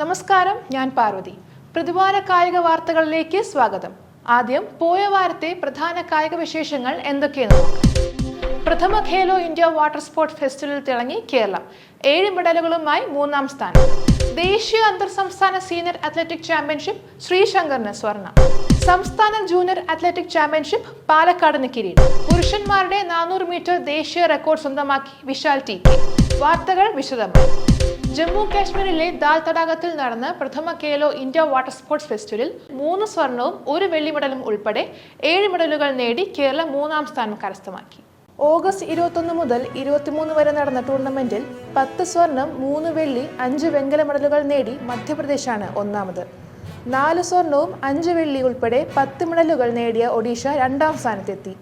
നമസ്കാരം ഞാൻ പാർവതി. പ്രതിവാര കായിക വാർത്തകളിലേക്ക് സ്വാഗതം. ആദ്യം പോയ വാരത്തെ പ്രധാന കായിക വിശേഷങ്ങൾ എന്തൊക്കെയെന്ന് പ്രഥമ ഖേലോ ഇന്ത്യ വാട്ടർ സ്പോർട്സ് ഫെസ്റ്റിവലിൽ തിളങ്ങി കേരളം. ഏഴ് മെഡലുകളുമായി മൂന്നാം സ്ഥാനം. ദേശീയ അന്തർ സംസ്ഥാന സീനിയർ അത്ലറ്റിക് ചാമ്പ്യൻഷിപ്പ് ശ്രീശങ്കറിന് സ്വർണം. സംസ്ഥാന ജൂനിയർ അത്ലറ്റിക് ചാമ്പ്യൻഷിപ്പ് പാലക്കാടിന് കിരീടം. പുരുഷന്മാരുടെ നാനൂറ് മീറ്റർ ദേശീയ റെക്കോർഡ് സ്വന്തമാക്കി വിശാൽ ടി കെ. വാർത്തകൾ വിശദമായി. ജമ്മു കാശ്മീരിലെ ദാൽ തടാകത്തിൽ നടന്ന പ്രഥമ കേലോ ഇന്ത്യ വാട്ടർ സ്പോർട്സ് ഫെസ്റ്റിവലിൽ മൂന്ന് സ്വർണവും ഒരു വെള്ളി മെഡലും ഉൾപ്പെടെ ഏഴ് മെഡലുകൾ നേടി കേരളം മൂന്നാം സ്ഥാനം കരസ്ഥമാക്കി. ഓഗസ്റ്റ് ഇരുപത്തൊന്ന് മുതൽ ഇരുപത്തിമൂന്ന് വരെ നടന്ന ടൂർണമെന്റിൽ പത്ത് സ്വർണം മൂന്ന് വെള്ളി അഞ്ച് വെങ്കല മെഡലുകൾ നേടി മധ്യപ്രദേശാണ് ഒന്നാമത്. നാല് സ്വർണവും അഞ്ച് വെള്ളി ഉൾപ്പെടെ പത്ത് മെഡലുകൾ നേടിയ ഒഡീഷ രണ്ടാം സ്ഥാനത്തെത്തി.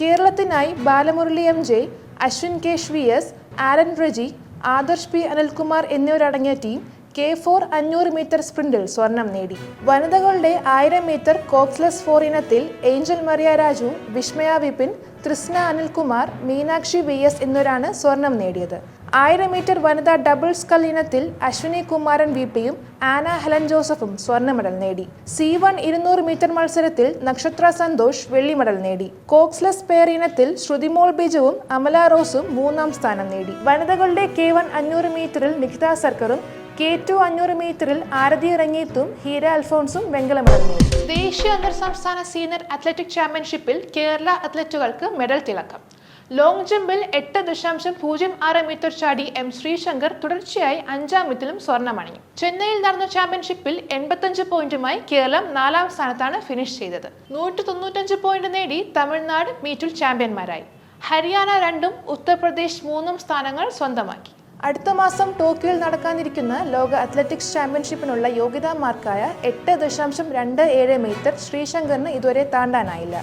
കേരളത്തിനായി Balamurali M J Ashwin K Shreyas Aaran Reji Adarsh P Anilkumar എന്നിവരടങ്ങിയ ടീം കെ ഫോർ അഞ്ഞൂറ് മീറ്റർ സ്പ്രിന്റിൽ സ്വർണം നേടി. വനിതകളുടെ ആയിരം മീറ്റർ കോക്സ്ലെസ് ഫോർ ഇനത്തിൽ Angel Mariya Raju Vismaya Vipin Trisna Anilkumar Meenakshi V S എന്നിവരാണ് സ്വർണം നേടിയത്. ആയിരം മീറ്റർ വനിതാ ഡബിൾസ് കൽ ഇനത്തിൽ അശ്വിനി കുമാരൻ വി പിയും ആന ഹെലൻ ജോസഫും സ്വർണ മെഡൽ നേടി. സി വൺ ഇരുന്നൂറ് മീറ്റർ മത്സരത്തിൽ നക്ഷത്ര സന്തോഷ് വെള്ളി മെഡൽ നേടി. കോക്സ്ലെസ് പെയർ ഇനത്തിൽ ശ്രുതിമോൾ ബിജുവും അമല റോസും മൂന്നാം സ്ഥാനം നേടി. വനിതകളുടെ കെ വൺ അഞ്ഞൂറ് മീറ്ററിൽ നിഖിത സർക്കറും കെ ടു അഞ്ഞൂറ് മീറ്ററിൽ ആരതി ഇറങ്ങിയത്തും ഹീര അൽഫോൺസും വെങ്കല മെഡൽ നേടി. ദേശീയ അന്തർ സംസ്ഥാന സീനിയർ അത്ലറ്റിക് ചാമ്പ്യൻഷിപ്പിൽ കേരള അത്ലറ്റുകൾക്ക് മെഡൽ തിളക്കം. ലോങ് ജമ്പിൽ എട്ട് ദശാംശം പൂജ്യം ആറ് മീറ്റർ ചാടി എം ശ്രീശങ്കർ തുടർച്ചയായി അഞ്ചാമത്തിലും സ്വർണമണിഞ്ഞു ചെന്നൈയിൽ നടന്ന ചാമ്പ്യൻഷിപ്പിൽ എൺപത്തഞ്ച് പോയിന്റുമായി കേരളം നാലാം സ്ഥാനത്താണ് ഫിനിഷ് ചെയ്തത്. നൂറ്റി തൊണ്ണൂറ്റഞ്ച് പോയിന്റ് നേടി തമിഴ്നാട് മീറ്റിൽ ചാമ്പ്യന്മാരായി. ഹരിയാന രണ്ടും ഉത്തർപ്രദേശ് മൂന്നും സ്ഥാനങ്ങൾ സ്വന്തമാക്കി. അടുത്ത മാസം ടോക്കിയോയിൽ നടക്കാനിരിക്കുന്ന ലോക അത്ലറ്റിക്സ് ചാമ്പ്യൻഷിപ്പിനുള്ള യോഗ്യതാ മാർക്കായ എട്ട് ദശാംശം രണ്ട് ഏഴ് മീറ്റർ ശ്രീശങ്കറിന് ഇതുവരെ താണ്ടാനായില്ല.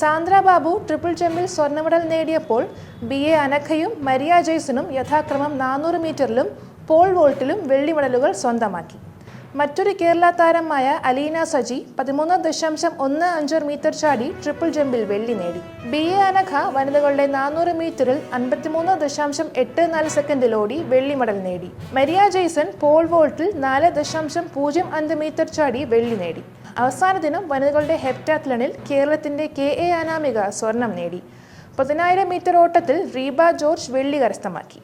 സാന്ദ്ര ബാബു ട്രിപ്പിൾ ജമ്പിൽ സ്വർണ മെഡൽ നേടിയപ്പോൾ ബി എ അനഖയും മരിയ ജെയ്സണും യഥാക്രമം നാനൂറ് മീറ്ററിലും പോൾ വോൾട്ടിലും വെള്ളി മെഡലുകൾ സ്വന്തമാക്കി. മറ്റൊരു കേരള താരമായ അലീന സജി പതിമൂന്ന് ദശാംശം ഒന്ന് അഞ്ച് മീറ്റർ ചാടി ട്രിപ്പിൾ ജമ്പിൽ വെള്ളി നേടി. ബി എ അനഘ വനിതകളുടെ നാനൂറ് മീറ്ററിൽ അൻപത്തിമൂന്ന് ദശാംശം എട്ട് നാല് സെക്കൻഡിൽ ഓടി വെള്ളി മെഡൽ നേടി. മരിയ ജെയ്സൺ പോൾ വോൾട്ടിൽ നാല് ദശാംശം പൂജ്യം അഞ്ച് മീറ്റർ ചാടി വെള്ളി നേടി. അവസാന ദിനം വനിതകളുടെ ഹെപ്റ്റാത്ലണിൽ കേരളത്തിന്റെ കെ എ അനാമിക സ്വർണം നേടി. പതിനായിരം മീറ്റർ ഓട്ടത്തിൽ റീബ ജോർജ് വെള്ളി കരസ്ഥമാക്കി.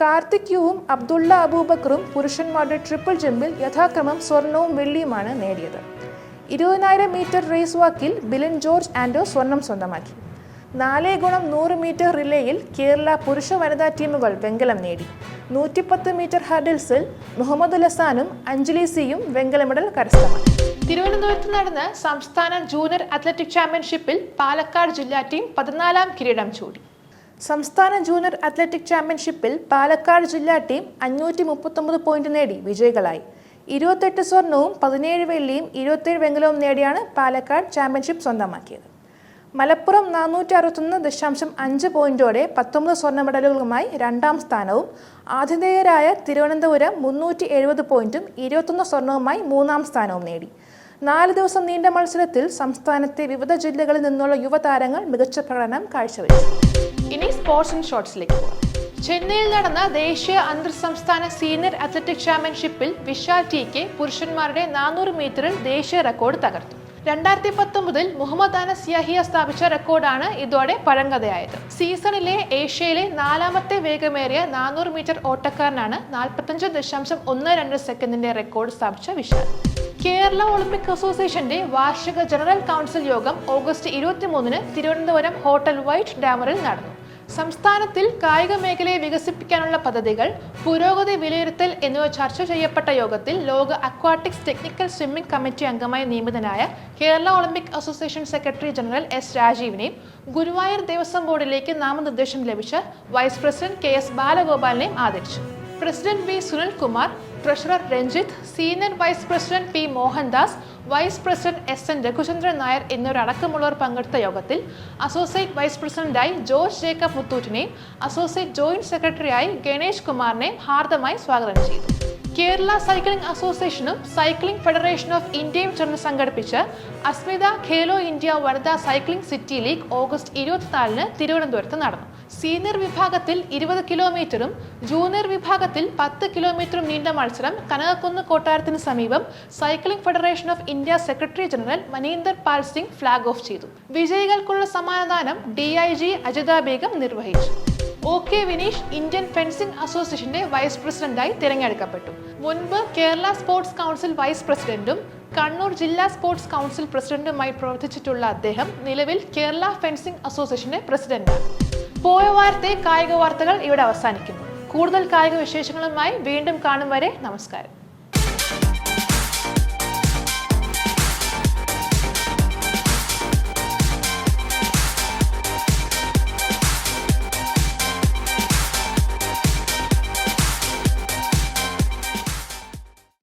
കാർത്തിക് യുവും അബ്ദുള്ള അബൂബക്കറും പുരുഷന്മാരുടെ ട്രിപ്പിൾ ജമ്പിൽ യഥാക്രമം സ്വർണവും വെള്ളിയുമാണ് നേടിയത്. ഇരുപതിനായിരം മീറ്റർ റേസ് വാക്കിൽ ബിലൻ ജോർജ് ആൻഡോ സ്വർണം സ്വന്തമാക്കി. നാലേ ഗുണം നൂറ് മീറ്റർ റിലേയിൽ കേരള പുരുഷ വനിതാ ടീമുകൾ വെങ്കലം നേടി. നൂറ്റിപ്പത്ത് മീറ്റർ ഹർഡിൽസിൽ മുഹമ്മദ് ലസാനും അഞ്ജലി സിയും വെങ്കല മെഡൽ കരസ്ഥമാക്കി. തിരുവനന്തപുരത്ത് നടന്ന സംസ്ഥാന ജൂനിയർ അത്ലറ്റിക് ചാമ്പ്യൻഷിപ്പിൽ പാലക്കാട് ജില്ലാ ടീം പതിനാലാം കിരീടം ചൂടി. സംസ്ഥാന ജൂനിയർ അത്ലറ്റിക് ചാമ്പ്യൻഷിപ്പിൽ പാലക്കാട് ജില്ലാ ടീം അഞ്ഞൂറ്റി മുപ്പത്തൊമ്പത് പോയിന്റ് നേടി വിജയികളായി. ഇരുപത്തെട്ട് സ്വർണവും പതിനേഴ് വെള്ളിയും ഇരുപത്തേഴ് വെങ്കലവും നേടിയാണ് പാലക്കാട് ചാമ്പ്യൻഷിപ്പ് സ്വന്തമാക്കിയത്. മലപ്പുറം നാനൂറ്റി അറുപത്തൊന്ന് ദശാംശം അഞ്ച് പോയിന്റോടെ പത്തൊമ്പത് സ്വർണ മെഡലുകളുമായി രണ്ടാം സ്ഥാനവും ആതിഥേയരായ തിരുവനന്തപുരം മുന്നൂറ്റി എഴുപത് പോയിന്റും ഇരുപത്തൊന്ന് സ്വർണവുമായി മൂന്നാം സ്ഥാനവും നേടി. നാല് ദിവസം നീണ്ട മത്സരത്തിൽ സംസ്ഥാനത്തെ വിവിധ ജില്ലകളിൽ നിന്നുള്ള യുവതാരങ്ങൾ മികച്ച പ്രകടനം കാഴ്ചവെച്ചു. ഇനി സ്പോർട്സ് ആൻഡ് ഷോർട്സിലേക്ക് പോകാം ചെന്നൈയിൽ നടന്ന ദേശീയ അന്തർ സംസ്ഥാന സീനിയർ അത്ലറ്റിക് ചാമ്പ്യൻഷിപ്പിൽ വിശാൽ ടി കെ പുരുഷന്മാരുടെ നാനൂറ് മീറ്ററിൽ ദേശീയ റെക്കോർഡ് തകർത്തു. രണ്ടായിരത്തി പത്തൊമ്പതിൽ മുഹമ്മദ് അനസ് യഹിയ സ്ഥാപിച്ച റെക്കോർഡാണ് ഇതോടെ പഴങ്കഥയായത്. സീസണിലെ ഏഷ്യയിലെ നാലാമത്തെ വേഗമേറിയ നാനൂറ് മീറ്റർ ഓട്ടക്കാരനാണ് നാൽപ്പത്തഞ്ച് ദശാംശം ഒന്ന് രണ്ട് സെക്കൻഡിന്റെ റെക്കോർഡ് സ്ഥാപിച്ച വിശാൽ. കേരള ഒളിമ്പിക് അസോസിയേഷന്റെ വാർഷിക ജനറൽ കൗൺസിൽ യോഗം ഓഗസ്റ്റ് ഇരുപത്തിമൂന്നിന് തിരുവനന്തപുരം ഹോട്ടൽ വൈറ്റ് ഡാമറിൽ നടന്നു. സംസ്ഥാനത്തിൽ കായിക മേഖലയെ വികസിപ്പിക്കാനുള്ള പദ്ധതികൾ പുരോഗതി വിലയിരുത്തൽ എന്നിവ ചർച്ച ചെയ്യപ്പെട്ട യോഗത്തിൽ ലോക അക്വാട്ടിക്സ് ടെക്നിക്കൽ സ്വിമ്മിംഗ് കമ്മിറ്റി അംഗമായി നിയമിതനായ Kerala olympic association secretary general S രാജീവിനെയും Guruvayur Devaswom ബോർഡിലേക്ക് നാമനിർദ്ദേശം ലഭിച്ച വൈസ് പ്രസിഡന്റ് കെ എസ് ബാലഗോപാലിനെയും ആദരിച്ചു. President V Sunilkumar treasurer Ranjith senior vice president P Mohandas vice president S N Raghuchandran Nair എന്നിവരടക്കമുള്ളവർ പങ്കെടുത്ത യോഗത്തിൽ അസോസിയേറ്റ് വൈസ് പ്രസിഡന്റായി George Jacob മുത്തൂറ്റിനെയും അസോസിയേറ്റ് ജോയിന്റ് സെക്രട്ടറിയായി ഗണേഷ് കുമാറിനെയും ഹാർദമായി സ്വാഗതം ചെയ്തു. കേരള സൈക്ലിംഗ് അസോസിയേഷനും സൈക്ലിംഗ് ഫെഡറേഷൻ ഓഫ് ഇന്ത്യയും ചേർന്ന് സംഘടിപ്പിച്ച അസ്മിത ഖേലോ ഇന്ത്യ വനിതാ സൈക്ലിംഗ് സിറ്റി ലീഗ് ഓഗസ്റ്റ് ഇരുപത്തിനാലിന് തിരുവനന്തപുരത്ത് നടന്നു. സീനിയർ വിഭാഗത്തിൽ ഇരുപത് കിലോമീറ്ററും ജൂനിയർ വിഭാഗത്തിൽ പത്ത് കിലോമീറ്ററും നീണ്ട മത്സരം കനകക്കുന്ന് കൊട്ടാരത്തിന് സമീപം cycling federation of India secretary general Maninder Pal Singh flag off ചെയ്തു. വിജയികൾക്കുള്ള സമ്മാനദാനം D I G Ajitha Begum നിർവഹിച്ചു. O K Vineesh Indian fencing അസോസിയേഷന്റെ വൈസ് പ്രസിഡന്റായി തിരഞ്ഞെടുക്കപ്പെട്ടു. മുൻപ് കേരള സ്പോർട്സ് കൗൺസിൽ വൈസ് പ്രസിഡന്റും കണ്ണൂർ ജില്ലാ സ്പോർട്സ് കൗൺസിൽ പ്രസിഡന്റുമായി പ്രവർത്തിച്ചിട്ടുള്ള അദ്ദേഹം നിലവിൽ കേരള ഫെൻസിംഗ് അസോസിയേഷന്റെ പ്രസിഡന്റാണ് പോയ വാർത്തയെ കായിക വാർത്തകൾ ഇവിടെ അവസാനിക്കുന്നു. കൂടുതൽ കായിക വിശേഷങ്ങളുമായി വീണ്ടും കാണും വരെ നമസ്കാരം.